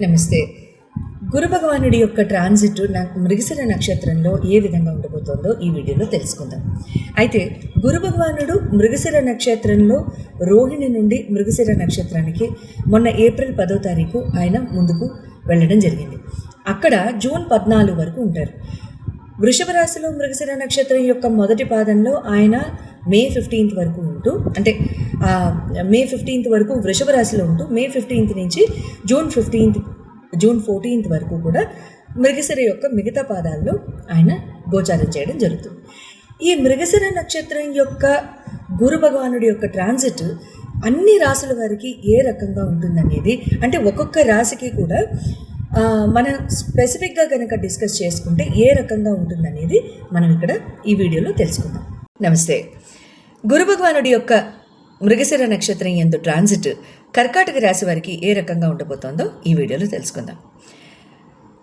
నమస్తే. గురు భగవానుడి యొక్క ట్రాన్సిట్ మృగశిర నక్షత్రంలో ఏ విధంగా ఉండబోతోందో ఈ వీడియోలో తెలుసుకుందాం. అయితే గురు భగవానుడు మృగశిర నక్షత్రంలో రోహిణి నుండి మృగశిర నక్షత్రానికి మొన్న ఏప్రిల్ పదో తారీఖు ఆయన ముందుకు వెళ్ళడం జరిగింది. అక్కడ జూన్ పద్నాలుగు వరకు ఉంటారు. వృషభ రాశిలో మృగశిర నక్షత్రం యొక్క మొదటి పాదంలో ఆయన మే ఫిఫ్టీన్త్ వరకు ఉంటూ అంటే మే ఫిఫ్టీన్త్ వరకు వృషభ రాశిలో ఉంటూ మే ఫిఫ్టీన్త్ నుంచి జూన్ ఫిఫ్టీన్త్ జూన్ ఫోర్టీన్త్ వరకు కూడా మృగశిర యొక్క మిగతా పాదాల్లో ఆయన గోచారం చేయడం జరుగుతుంది. ఈ మృగశిర నక్షత్రం యొక్క గురు భగవానుడి యొక్క ట్రాన్సిట్ అన్ని రాసుల వారికి ఏ రకంగా ఉంటుందనేది అంటే ఒక్కొక్క రాశికి కూడా మనం స్పెసిఫిక్గా కనుక డిస్కస్ చేసుకుంటే ఏ రకంగా ఉంటుందనేది మనం ఇక్కడ ఈ వీడియోలో తెలుసుకుందాం. నమస్తే. గురు భగవానుడి యొక్క మృగశిర నక్షత్రం ఎందు ట్రాన్సిట్ కర్కాటక రాశి వారికి ఏ రకంగా ఉండబోతోందో ఈ వీడియోలో తెలుసుకుందాం.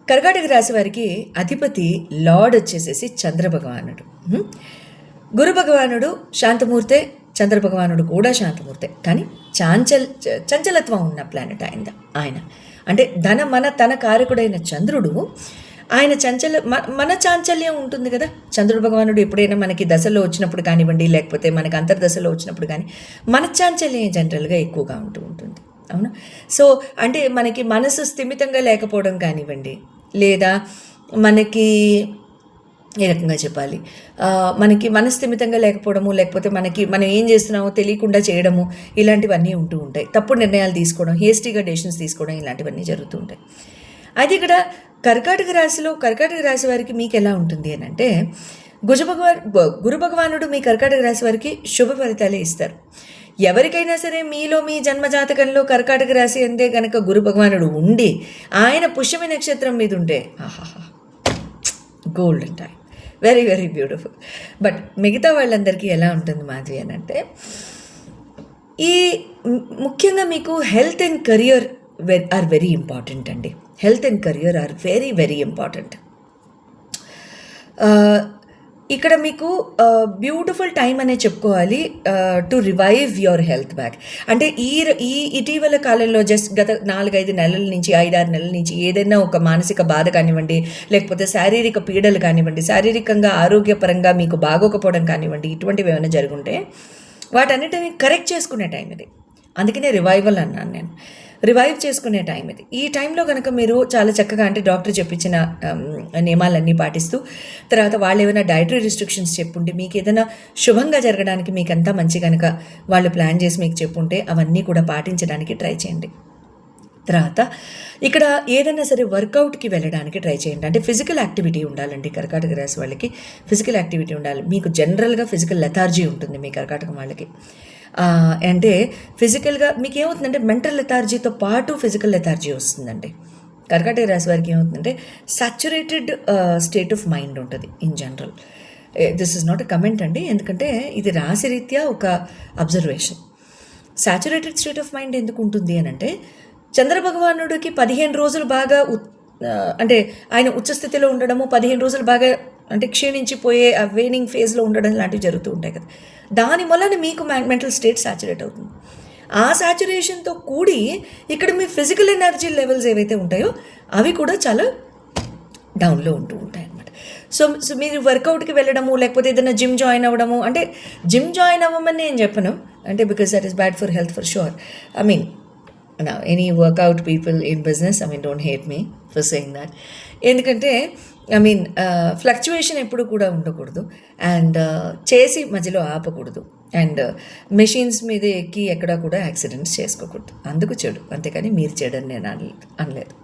కర్కాటక రాశి వారికి అధిపతి లార్డ్ వచ్చేసేసి చంద్ర భగవానుడు గురు భగవానుడు శాంతమూర్తే చంద్ర భగవానుడు కూడా శాంతమూర్తే. కానీ చాంచల్ చంచలత్వం ఉన్న ప్లానెట్ ఆయన ఆయన. అంటే ధన మన తన కారకుడైన చంద్రుడు ఆయన చంచల మన చాంచల్యం ఉంటుంది కదా. చంద్రుడు భగవానుడు ఎప్పుడైనా మనకి దశలో వచ్చినప్పుడు కానివ్వండి లేకపోతే మనకి అంతర్దశలో వచ్చినప్పుడు కానీ మన చాంచల్యం జనరల్గా ఎక్కువగా ఉంటూ ఉంటుంది. అవునా? సో అంటే మనకి మనసు స్థిమితంగా లేకపోవడం కానివ్వండి లేదా మనకి ఏ రకంగా చెప్పాలి? మనకి మనస్థిమితంగా లేకపోవడము లేకపోతే మనకి మనం ఏం చేస్తున్నామో తెలియకుండా చేయడము ఇలాంటివన్నీ ఉంటూ ఉంటాయి. తప్పుడు నిర్ణయాలు తీసుకోవడం హేస్టీగా డెసిషన్స్ తీసుకోవడం ఇలాంటివన్నీ జరుగుతూ ఉంటాయి. అయితే ఇక్కడ కర్కాటక రాశిలో కర్కాటక రాశి వారికి మీకు ఎలా ఉంటుంది అని అంటే గుజ భగవాన్ గురు భగవానుడు మీ కర్కాటక రాశి వారికి శుభ ఫలితాలే ఇస్తారు. ఎవరికైనా సరే మీలో మీ జన్మజాతకంలో కర్కాటక రాశి అందే కనుక గురు భగవానుడు ఉండి ఆయన పుష్యమి నక్షత్రం మీద ఉంటే ఆహాహా golden time very very beautiful but మిగతా వాళ్ళందరికీ ఎలా ఉంటుంది మాధవి అని అంటే ఈ ముఖ్యంగా మీకు health and career are very important అండి. Health and career are very very important ఇక్కడ మీకు uh, బ్యూటిఫుల్ టైం అనే చెప్పుకోవాలి to revive your health back అంటే ఈ ఈ ఇటీవల కాలంలో జస్ట్ గత నాలుగైదు నెలల నుంచి ఐదారు నెలల నుంచి ఏదైనా ఒక మానసిక బాధ కానివ్వండి లేకపోతే శారీరక పీడలు కానివ్వండి శారీరకంగా ఆరోగ్యపరంగా మీకు బాగోకపోవడం కానివ్వండి ఇటువంటివి ఏమైనా జరుగుంటే వాటన్నిటిని కరెక్ట్ చేసుకునే టైం ఇది. అందుకనే రివైవల్ అన్నాను నేను. రివైవ్ చేసుకునే టైం ఇది. ఈ టైంలో కనుక మీరు చాలా చక్కగా అంటే డాక్టర్ చెప్పించిన నియమాలన్నీ పాటిస్తూ తర్వాత వాళ్ళు ఏమైనా డైటరీ రిస్ట్రిక్షన్స్ చెప్పుంటే మీకు ఏదైనా శుభంగా జరగడానికి మీకు అంతా మంచి కనుక వాళ్ళు ప్లాన్ చేసి మీకు చెప్పుంటే అవన్నీ కూడా పాటించడానికి ట్రై చేయండి. తర్వాత ఇక్కడ ఏదైనా సరే వర్కౌట్కి వెళ్ళడానికి ట్రై చేయండి. అంటే ఫిజికల్ యాక్టివిటీ ఉండాలండి కర్కాటక రాశి వాళ్ళకి. ఫిజికల్ యాక్టివిటీ ఉండాలి. మీకు జనరల్గా ఫిజికల్ లెథార్జీ ఉంటుంది మీ కర్కాటకం వాళ్ళకి. అంటే ఫిజికల్గా మీకు ఏమవుతుందంటే మెంటల్ లెథార్జీతో పాటు ఫిజికల్ లెథార్జీ వస్తుందండి. కర్కాటక రాశి వారికి ఏమవుతుందంటే సాచురేటెడ్ స్టేట్ ఆఫ్ మైండ్ ఉంటుంది in general. This is not a comment అండి. ఎందుకంటే ఇది రాశిరీత్యా ఒక observation. Saturated state of mind ఎందుకు ఉంటుంది అని అంటే చంద్రభగవానుడికి పదిహేను రోజులు బాగా ఉత్- అంటే ఆయన ఉచ్చస్థితిలో ఉండడము పదిహేను రోజులు బాగా అంటే క్షీణించిపోయే ఆ వేనింగ్ ఫేజ్లో ఉండడం లాంటివి జరుగుతూ ఉంటాయి కదా. దాని వలన మీకు మెంటల్ స్టేట్ సాచురేట్ అవుతుంది. ఆ సాచురేషన్తో కూడి ఇక్కడ మీ ఫిజికల్ ఎనర్జీ లెవెల్స్ ఏవైతే ఉంటాయో అవి కూడా చాలా డౌన్లో ఉంటూ ఉంటాయి అన్నమాట. సో సో మీరు వర్కౌట్కి వెళ్ళడము లేకపోతే ఏదైనా జిమ్ జాయిన్ అవ్వడము అంటే జిమ్ జాయిన్ అవ్వమని నేను చెప్పను. అంటే because that is bad for health for sure I mean any workout people in business I mean don't hate me for saying that ఎందుకంటే ఐ మీన్ ఫ్లక్చువేషన్ ఎప్పుడు కూడా ఉండకూడదు. అండ్ uh, చేసి మధ్యలో ఆపకూడదు. అండ్ మెషిన్స్ uh, మీద ఎక్కి ఎక్కడా కూడా యాక్సిడెంట్స్ చేసుకోకూడదు. అందుకు చెడు. అంతేకాని మీరు చెడని నేను అనలేదు అనలేదు.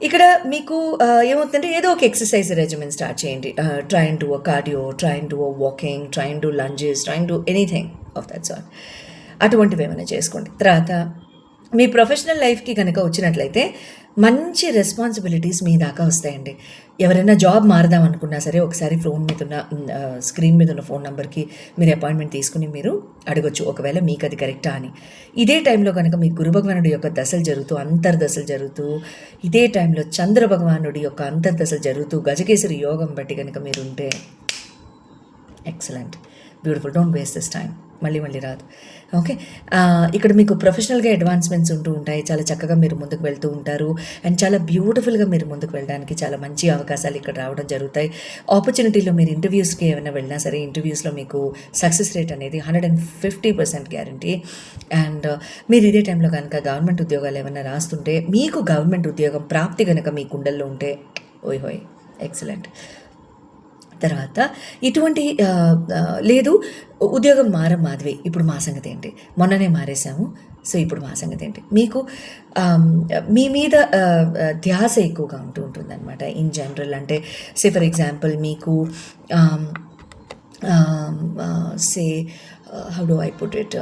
ఇక్కడ మీకు uh, ఏమవుతుందంటే ఏదో ఒక ఎక్సర్సైజ్ రెజిమెంట్ స్టార్ట్ చేయండి. Train to cardio train to walking train to lunges train to anything of that sort అటువంటివి ఏమైనా చేసుకోండి. తర్వాత మీ ప్రొఫెషనల్ లైఫ్కి కనుక వచ్చినట్లయితే మంచి రెస్పాన్సిబిలిటీస్ మీ దాకా వస్తాయండి. ఎవరైనా జాబ్ మారదాం అనుకున్నా సరే ఒకసారి ఫోన్ మీద ఉన్న స్క్రీన్ మీద ఉన్న ఫోన్ నెంబర్కి మీరు అపాయింట్మెంట్ తీసుకుని మీరు అడగొచ్చు. ఒకవేళ మీకు అది కరెక్టా అని. ఇదే టైంలో కనుక మీ గురు భగవానుడి యొక్క దశలు జరుగుతూ అంతర్దశలు జరుగుతూ ఇదే టైంలో చంద్ర భగవానుడి యొక్క అంతర్దశలు జరుగుతూ గజకేసరి యోగం బట్టి కనుక మీరు ఉంటే excellent beautiful don't waste this time మళ్ళీ మళ్ళీ రాదు. ఓకే? ఇక్కడ మీకు ప్రొఫెషనల్గా అడ్వాన్స్మెంట్స్ ఉంటూ ఉంటాయి. చాలా చక్కగా మీరు ముందుకు వెళ్తూ ఉంటారు. అండ్ చాలా బ్యూటిఫుల్గా మీరు ముందుకు వెళ్ళడానికి చాలా మంచి అవకాశాలు ఇక్కడ రావడం జరుగుతాయి. ఆపర్చునిటీలో మీరు ఇంటర్వ్యూస్కి ఏమైనా వెళ్ళినా సరే ఇంటర్వ్యూస్లో మీకు సక్సెస్ రేట్ అనేది hundred and fifty percent guarantee. And మీరు ఇదే టైంలో కనుక గవర్నమెంట్ ఉద్యోగాలు ఏమైనా రాస్తుంటే మీకు గవర్నమెంట్ ఉద్యోగం ప్రాప్తి కనుక మీ కుండల్లో ఉంటే ఓయ్ హోయ్ ఎక్సలెంట్. తర్వాత ఇటువంటి లేదు ఉద్యోగం మారం మాధవి. ఇప్పుడు మా సంగతి ఏంటి? మొన్ననే మారేశాము. సో ఇప్పుడు మా సంగతి ఏంటి? మీకు మీ మీద ధ్యాస ఎక్కువగా ఉంటూ ఉంటుందన్నమాట ఇన్ జనరల్. అంటే సే ఫర్ ఎగ్జాంపుల్ మీకు say how do I put it?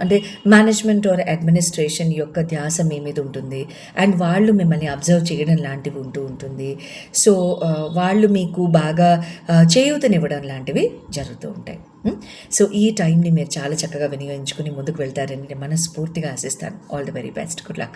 అంటే మేనేజ్మెంట్ ఆర్ అడ్మినిస్ట్రేషన్ యొక్క ధ్యాస మీ మీద ఉంటుంది. అండ్ వాళ్ళు మిమ్మల్ని అబ్జర్వ్ చేయడం లాంటివి ఉంటూ ఉంటుంది. సో uh, వాళ్ళు మీకు బాగా uh, చేయూతనివ్వడం లాంటివి జరుగుతూ ఉంటాయి. Hmm? సో ఈ టైంని మీరు చాలా చక్కగా వినియోగించుకుని ముందుకు వెళ్తారని నేను మనస్ఫూర్తిగా ఆశిస్తాను. All the very best good luck